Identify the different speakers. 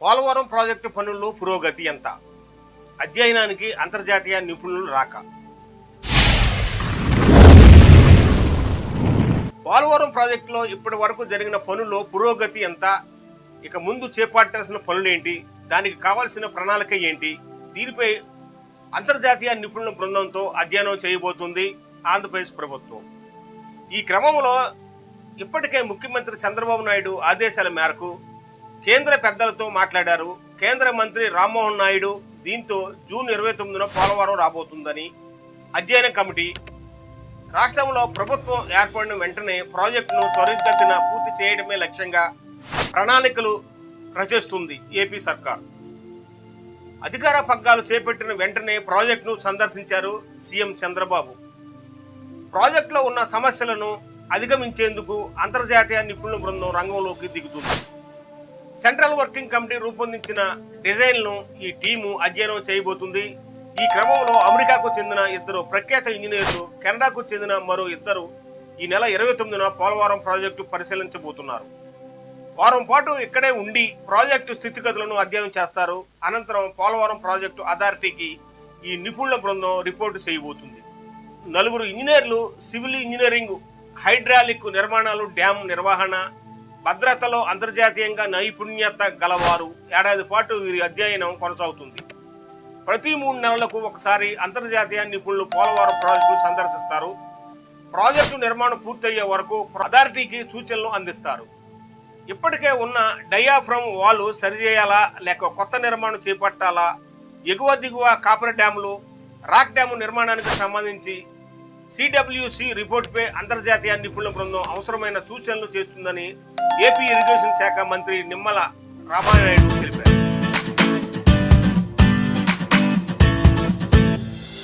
Speaker 1: Polavaram project పనుల్లో పురోగతి ఎంత? అధ్యయనానికి అంతర్జాతీయ నిపుణులు రాక. పోలవరం ప్రాజెక్టులో ఇప్పటి వరకు జరిగిన పనుల్లో పురోగతి ఎంత? ఇక ముందు చేపట్టాల్సిన పనులేంటి దానికి కావాల్సిన ప్రణాళిక ఏంటి? దీనిపై అంతర్జాతీయ నిపుణుల బృందంతో అధ్యయనం చేయబోతుంది ఆంధ్రప్రదేశ్ ప్రభుత్వం. ఈ క్రమంలో ఇప్పటికే ముఖ్యమంత్రి చంద్రబాబు నాయుడు ఆదేశాల మేరకు కేంద్ర పెద్దలతో మాట్లాడారు. కేంద్ర మంత్రి రామ్మోహన్ నాయుడు దీంతో జూన్ ఇరవై తొమ్మిదిన పోలవరం రాబోతుందని అధ్యయన కమిటీ రాష్ట్రంలో ప్రభుత్వం ఏర్పడిన వెంటనే ప్రాజెక్టును త్వరితగతిన పూర్తి చేయడమే లక్ష్యంగా ప్రణాళికలు రచిస్తుంది ఏపీ సర్కార్. అధికార పగ్గాలు చేపట్టిన వెంటనే ప్రాజెక్టును సందర్శించారు సీఎం చంద్రబాబు. ప్రాజెక్టులో ఉన్న సమస్యలను అధిగమించేందుకు అంతర్జాతీయ నిపుణుల బృందం రంగంలోకి దిగుతుంది. సెంట్రల్ వర్కింగ్ కమిటీ రూపొందించిన డిజైన్ను ఈ టీము అధ్యయనం చేయబోతుంది. ఈ క్రమంలో అమెరికాకు చెందిన ఇద్దరు ప్రఖ్యాత ఇంజనీర్లు కెనడాకు చెందిన మరో ఇద్దరు ఈ నెల ఇరవై తొమ్మిదిన పోలవరం ప్రాజెక్టు పరిశీలించబోతున్నారు. వారం పాటు ఇక్కడే ఉండి ప్రాజెక్టు స్థితిగతులను అధ్యయనం చేస్తారు. అనంతరం పోలవరం ప్రాజెక్టు అథారిటీకి ఈ నిపుణుల బృందం రిపోర్టు చేయబోతుంది. నలుగురు ఇంజనీర్లు సివిల్ ఇంజనీరింగ్ హైడ్రాలిక్ నిర్మాణాలు డ్యామ్ నిర్వహణ భద్రతలో అంతర్జాతీయంగా నైపుణ్యత గలవారు ఏడాది పాటు వీరి అధ్యయనం కొనసాగుతుంది. ప్రతి మూడు నెలలకు ఒకసారి అంతర్జాతీయ నిపుణులు పోలవరం ప్రాజెక్టును సందర్శిస్తారు. ప్రాజెక్టు నిర్మాణం పూర్తయ్యే వరకు అథారిటీకి సూచనలు అందిస్తారు. ఇప్పటికే ఉన్న డయాఫ్రమ్ వాళ్ళు సరిచేయాలా లేక కొత్త నిర్మాణం చేపట్టాలా? ఎగువ దిగువ కాపర్ డ్యాములు రాక్ డ్యాము నిర్మాణానికి సంబంధించి సిడబ్ల్యూసి రిపోర్టుపై అంతర్జాతీయ నిపుణుల బృందం అవసరమైన సూచనలు చేస్తుందని ఏపీ ఇరిగేషన్ శాఖ మంత్రి నిమ్మల రామానాయుడు తెలిపారు.